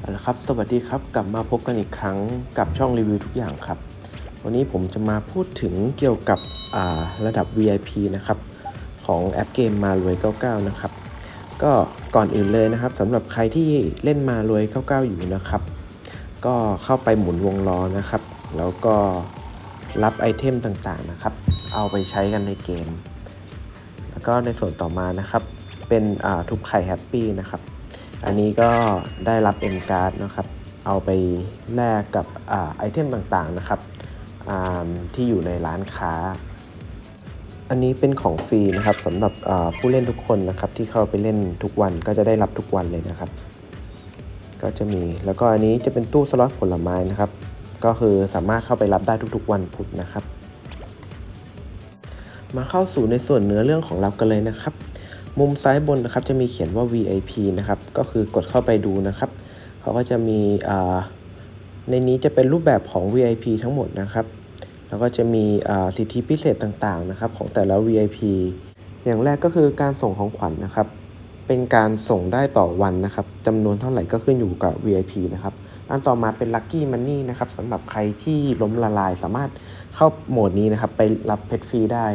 เอาละครับสวัสดีครับกลับมาพบกันอีกครั้งกับช่องรีวิวทุกอย่างครับ วันนี้ผมจะมาพูดถึงเกี่ยวกับระดับ VIP นะครับของแอปเกมมารวย 99 นะครับ ก็ก่อนอื่นเลยนะครับสำหรับใครที่เล่นมารวย 99 อยู่นะครับ ก็เข้าไปหมุนวงล้อนะครับ แล้วก็รับไอเทมต่างๆนะครับ เอาไปใช้กันในเกม แล้วก็ในส่วนต่อมานะครับ เป็นทุบไข่แฮปปี้นะครับ อันนี้ก็ได้รับ M card นะครับ เอาไปแลกกับอไอเทมต่างๆนะครับที่อยู่ในร้านค้า อันนี้เป็นของฟรีนะครับสำหรับผู้เล่นทุกคนนะครับที่เข้าไปเล่นทุกวันก็จะได้รับทุกวันเลยนะครับ ก็จะมีแล้วก็อันนี้จะเป็นตู้สล็อตผลไม้นะครับ ก็คือสามารถเข้าไปรับได้ทุกๆ วันพุธนะครับ มาเข้าสู่ในส่วนเนื้อเรื่องของเรากันเลยนะครับ มุมซ้ายบนนะครับจะมีเขียนว่า VIP นะครับ ก็คือกดเข้าไปดูนะครับ เขาก็จะมีในนี้จะเป็นรูปแบบของ VIP ทั้งหมดนะครับ แล้วก็จะมีสิทธิพิเศษต่างๆนะครับของแต่ละ VIP อย่างแรกก็คือการส่งของขวัญนะครับ เป็นการส่งได้ต่อวันนะครับจำนวนเท่าไหร่ก็ขึ้นอยู่กับ VIP นะครับ อันต่อมาเป็น Lucky Money นะครับสำหรับใครที่ล้มละลายสามารถเข้าโหมดนี้นะครับ ไปรับเพชรฟรีได้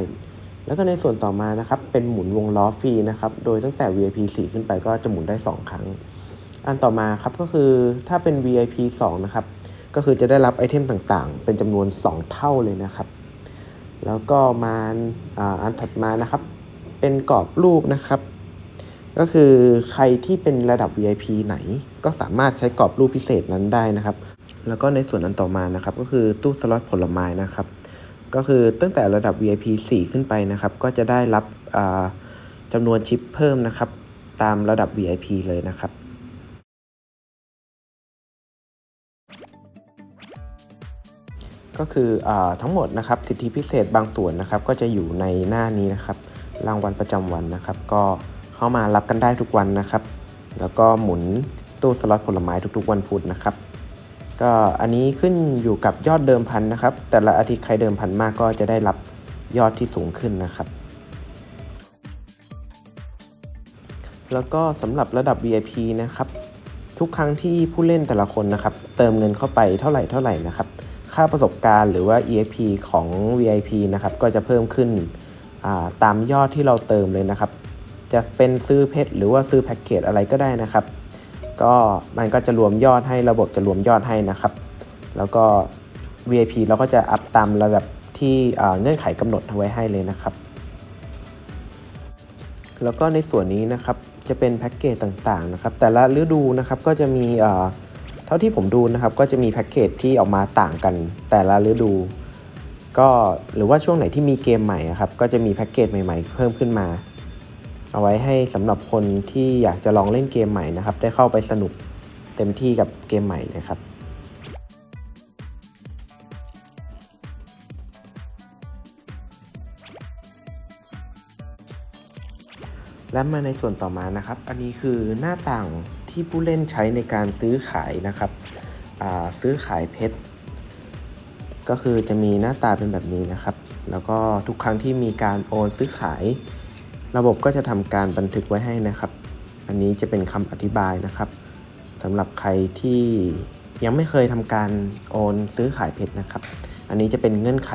แล้วก็ในส่วนต่อมานะครับเป็นหมุนวงล้อฟรีนะครับโดยตั้งแต่ VIP 4 ขึ้นไปก็จะหมุนได้ 2 ครั้ง อันต่อมาครับก็คือถ้าเป็น VIP 2 นะครับ ก็คือจะได้รับไอเทมต่างๆ เป็นจำนวน 2 เท่าเลยนะครับ แล้วก็มาอันถัดมานะครับ เป็นกรอบรูปนะครับ ก็คือใครที่เป็นระดับ VIP ไหน ก็สามารถใช้กรอบรูปพิเศษนั้นได้นะครับ แล้วก็ในส่วนอันต่อมานะครับ ก็คือตู้สล็อตผลไม้นะครับ ก็คือตั้งแต่ระดับ VIP 4 ขึ้นไปนะครับ ก็จะได้รับจำนวนชิปเพิ่มนะครับ ตามระดับ VIP เลยนะครับก็คืออทั้งหมดนะครับสิทธิพิเศษบางส่วนนะครับ ก็จะอยู่ในหน้านี้นะครับ รางวัลประจำวันนะครับ ก็เข้ามารับกันได้ทุกวันนะครับ แล้วก็หมุนตู้สล็อตผลไม้ทุกๆวันพุธนะครับ ก็อันนี้ขึ้นอยู่กับยอดเดิมพันนะครับ แต่ละอาทิตย์ใครเดิมพันมากก็จะได้รับยอดที่สูงขึ้นนะครับ แล้วก็สำหรับระดับ VIP นะครับ ทุกครั้งที่ผู้เล่นแต่ละคนนะครับ เติมเงินเข้าไปเท่าไหร่เท่าไหร่นะครับ ค่าประสบการณ์หรือว่า EXP ของ VIP นะครับ ก็จะเพิ่มขึ้นาตามยอดที่เราเติมเลยนะครับ จะเป็นซื้อเพชรหรือว่าซื้อแพ็กเกจอะไรก็ได้นะครับ ก็มันก็จะรวมยอดให้ระบบจะรวมยอดให้นะครับ แล้วก็ VIP เราก็จะอัพตามระดับที่เงื่อนไขกำหนดไว้ให้เลยนะครับ แล้วก็ในส่วนนี้นะครับจะเป็นแพ็กเกจต่างๆนะครับ แต่ละฤดูนะครับก็จะมีเท่าที่ผมดูนะครับก็จะมีแพ็กเกจที่ออกมาต่างกันแต่ละฤดูก็หรือว่าช่วงไหนที่มีเกมใหม่ครับก็จะมีแพ็กเกจใหม่ ๆ เพิ่มขึ้นมา เอาไว้ให้สำหรับคนที่อยากจะลองเล่นเกมใหม่นะครับ ได้เข้าไปสนุกเต็มที่กับเกมใหม่เลยครับและมาในส่วนต่อมานะครับ อันนี้คือหน้าต่างที่ผู้เล่นใช้ในการซื้อขายนะครับซื้อขายเพชร ก็คือจะมีหน้าตาเป็นแบบนี้นะครับ แล้วก็ทุกครั้งที่มีการโอนซื้อขาย ระบบก็จะทำการบันทึกไว้ให้นะครับ อันนี้จะเป็นคำอธิบายนะครับสำหรับใครที่ยังไม่เคยทำการโอนซื้อขายเพชรนะครับ อันนี้จะเป็นเงื่อนไข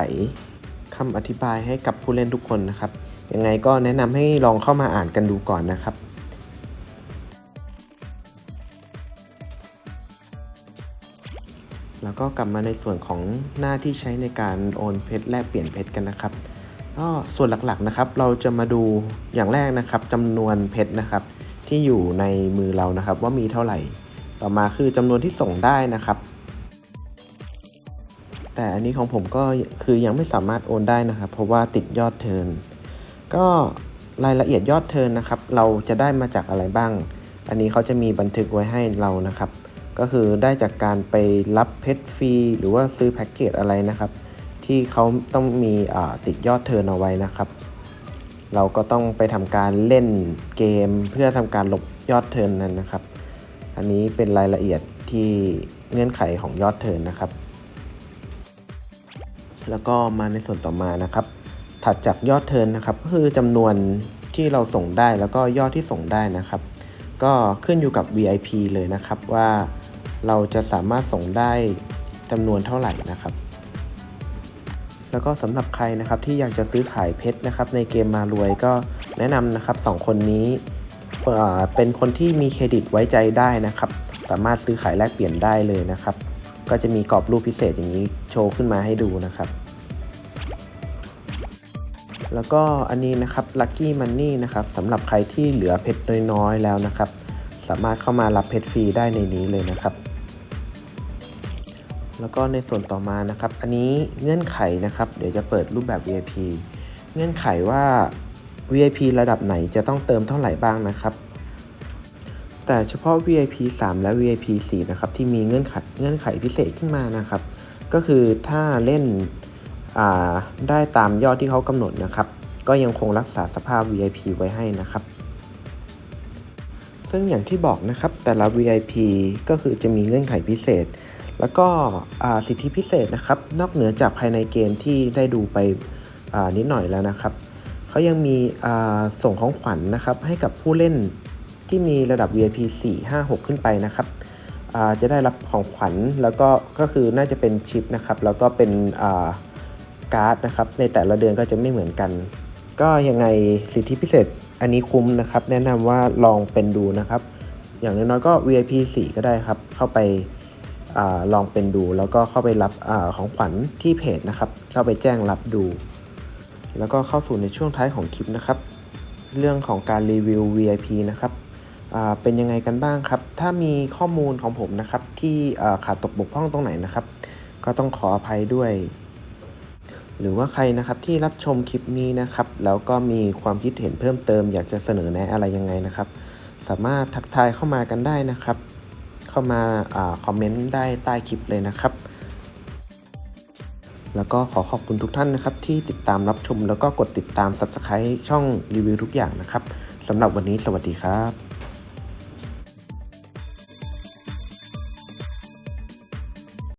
คำอธิบายให้กับผู้เล่นทุกคนนะครับ ยังไงก็แนะนำให้ลองเข้ามาอ่านกันดูก่อนนะครับแล้วก็กลับมาในส่วนของหน้าที่ใช้ในการโอนเพชรแลกเปลี่ยนเพชรกันนะครับ ก็ส่วนหลักๆนะครับ เราจะมาดูอย่างแรกนะครับจำนวนเพชรนะครับ ที่อยู่ในมือเรานะครับ ว่ามีเท่าไหร่ ต่อมาคือจำนวนที่ส่งได้นะครับ แต่อันนี้ของผมก็คือยังไม่สามารถโอนได้นะครับ เพราะว่าติดยอดเทินก็รายละเอียดยอดเทินนะครับ เราจะได้มาจากอะไรบ้าง อันนี้เขาจะมีบันทึกไว้ให้เรานะครับ ก็คือได้จากการไปรับเพชรฟรีหรือว่าซื้อแพ็กเกจอะไรนะครับ ที่เขาต้องมีติดยอดเทิร์นเอาไว้นะครับ เราก็ต้องไปทำการเล่นเกมเพื่อทำการลบยอดเทิร์นนั้นนะครับ อันนี้เป็นรายละเอียดที่เงื่อนไขของยอดเทิร์นนะครับ แล้วก็มาในส่วนต่อมานะครับ ถัดจากยอดเทิร์นนะครับก็คือจำนวนที่เราส่งได้แล้วก็ยอดที่ส่งได้นะครับ ก็ขึ้นอยู่กับ VIP เลยนะครับว่าเราจะสามารถส่งได้จำนวนเท่าไหร่นะครับ แล้วก็สำหรับใครนะครับที่อยากจะซื้อขายเพชรนะครับในเกมมารวยก็แนะนำนะครับสองคนนี้เอ่อเป็นคนที่มีเครดิตไว้ใจได้นะครับ สามารถซื้อขายแลกเปลี่ยนได้เลยนะครับ ก็จะมีกรอบรูปพิเศษอย่างนี้โชว์ขึ้นมาให้ดูนะครับแล้วก็อันนี้นะครับ Lucky Money นะครับสำหรับใครที่เหลือเพชรน้อยๆแล้วนะครับ สามารถเข้ามารับเพชรฟรีได้ในนี้เลยนะครับ แล้วก็ในส่วนต่อมานะครับ อันนี้เงื่อนไขนะครับ เดี๋ยวจะเปิดรูปแบบ VIP เงื่อนไขว่า VIP ระดับไหนจะต้องเติมเท่าไหร่บ้างนะครับ แต่เฉพาะ VIP 3 และ VIP 4 นะครับ ที่มีเงื่อนไขเงื่อนไขพิเศษขึ้นมานะครับ ก็คือถ้าเล่นได้ตามยอดที่เขากำหนดนะครับ ก็ยังคงรักษาสภาพ VIP ไว้ให้นะครับ ซึ่งอย่างที่บอกนะครับแต่ละ VIP ก็คือจะมีเงื่อนไขพิเศษ แล้วก็สิทธิพิเศษนะครับ นอกเหนือจากภายในเกมที่ได้ดูไปนิดหน่อยแล้วนะครับเขายังมีส่งของขวัญนะครับให้กับผู้เล่นที่มีระดับ VIP 4 5 6 ขึ้นไปนะครับจะได้รับของขวัญแล้วก็ก็คือน่าจะเป็นชิปนะครับแล้วก็เป็นาการ์ดนะครับในแต่ละเดือนก็จะไม่เหมือนกัน ก็ยังไงสิทธิพิเศษอันนี้คุ้มนะครับ แนะนำว่าลองเป็นดูนะครับ อย่างน้อยๆก็ VIP 4 ก็ได้ครับ เข้าไป อลองเป็นดู แล้วก็เข้าไปรับอของขวัญที่เพจนะครับ เข้าไปแจ้งรับดู แล้วก็เข้าสู่ในช่วงท้ายของคลิปนะครับ เรื่องของการรีวิว VIP นะครับเป็นยังไงกันบ้างครับ ถ้ามีข้อมูลของผมนะครับ ที่ขาดตกบกพร่องตรงไหนนะครับ ก็ต้องขออภัยด้วย หรือว่าใครนะครับที่รับชมคลิปนี้นะครับ แล้วก็มีความคิดเห็นเพิ่มเติม อยากจะเสนอแนะอะไรยังไงนะครับ สามารถทักทายเข้ามากันได้นะครับ เข้ามาอคอมเมนต์ได้ใต้คลิปเลยนะครับ แล้วก็ขอขอบคุณทุกท่านนะครับ ที่ติดตามรับชมแล้วก็กดติดตาม Subscribe ช่องรีวิวทุกอย่างนะครับสำหรับวันนี้สวัสดีครับ